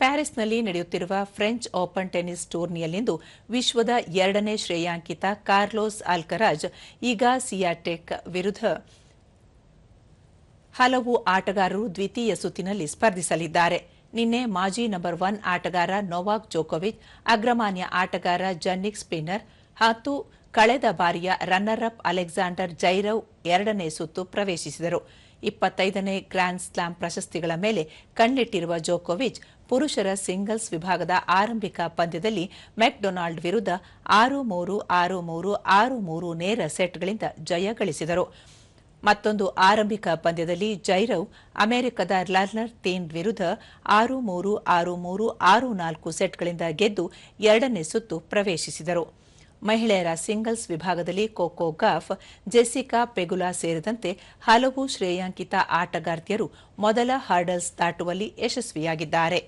ಪ್ಯಾರಿಸ್ನಲ್ಲಿ ನಡೆಯುತ್ತಿರುವ French open tennis ಟೂರ್ನಿಯಲ್ಲಿಂದು ವಿಶ್ವದ ಎರಡನೇ ಶ್ರೇಯಾಂಕಿತ ಕಾರ್ಲೋಸ್ ಆಲ್ಕರಾಜ್, ಈಗ ಸಿಯಾಟೆಕ್ ವಿರುದ್ಧ ಹಲವು ಆಟಗಾರರು ದ್ವಿತೀಯ ಸುತ್ತಿನಲ್ಲಿ ಸ್ಪರ್ಧಿಸಲಿದ್ದಾರೆ. ನಿನ್ನೆ ಮಾಜಿ ನಂಬರ್ ಒನ್ ಆಟಗಾರ ನೊವಾಕ್ ಜೋಕೋವಿಚ್, ಅಗ್ರಮಾನ್ಯ ಆಟಗಾರ ಜನ್ನಿಕ್ ಸ್ಪಿನ್ನರ್ ಮತ್ತು ಕಳೆದ ಬಾರಿಯ ರನ್ನರ್ ಅಪ್ ಅಲೆಕ್ಸಾಂಡರ್ ಜೈರವ್ ಎರಡನೇ ಸುತ್ತು ಪ್ರವೇಶಿಸಿದರು. ಇಪ್ಪತ್ತೈದನೇ ಗ್ರ್ಯಾಂಡ್ ಸ್ಲಾಮ್ ಪ್ರಶಸ್ತಿಗಳ ಮೇಲೆ ಕಣ್ಣಿಟ್ಟಿರುವ ಜೋಕೋವಿಚ್ ಪುರುಷರ ಸಿಂಗಲ್ಸ್ ವಿಭಾಗದ ಆರಂಭಿಕ ಪಂದ್ಯದಲ್ಲಿ ಮೆಕ್ಡೊನಾಲ್ಡ್ ವಿರುದ್ಧ ಆರು ಮೂರು ಆರು ಮೂರು ಆರು ಮೂರು ನೇರ ಸೆಟ್ಗಳಿಂದ ಜಯ ಗಳಿಸಿದರು. ಮತ್ತೊಂದು ಆರಂಭಿಕ ಪಂದ್ಯದಲ್ಲಿ ಜೈರವ್ ಅಮೆರಿಕದ ಲರ್ನರ್ ತೀನ್ ವಿರುದ್ಧ ಆರು ಮೂರು ಆರು ಮೂರು, ಆರು ನಾಲ್ಕು ಸೆಟ್ಗಳಿಂದ ಗೆದ್ದು ಎರಡನೇ ಸುತ್ತು ಪ್ರವೇಶಿಸಿದರು. ಮಹಿಳೆಯರ ಸಿಂಗಲ್ಸ್ ವಿಭಾಗದಲ್ಲಿ ಕೋಕೋ ಗಾಫ್ ಜೆಸಿಕಾ ಪೆಗುಲಾ ಸೇರಿದಂತೆ ಹಲವು ಶ್ರೇಯಾಂಕಿತ ಆಟಗಾರ್ತಿಯರು ಮೊದಲ ಹರ್ಡಲ್ಸ್ ದಾಟುವಲ್ಲಿ ಯಶಸ್ವಿಯಾಗಿದ್ದಾರೆ.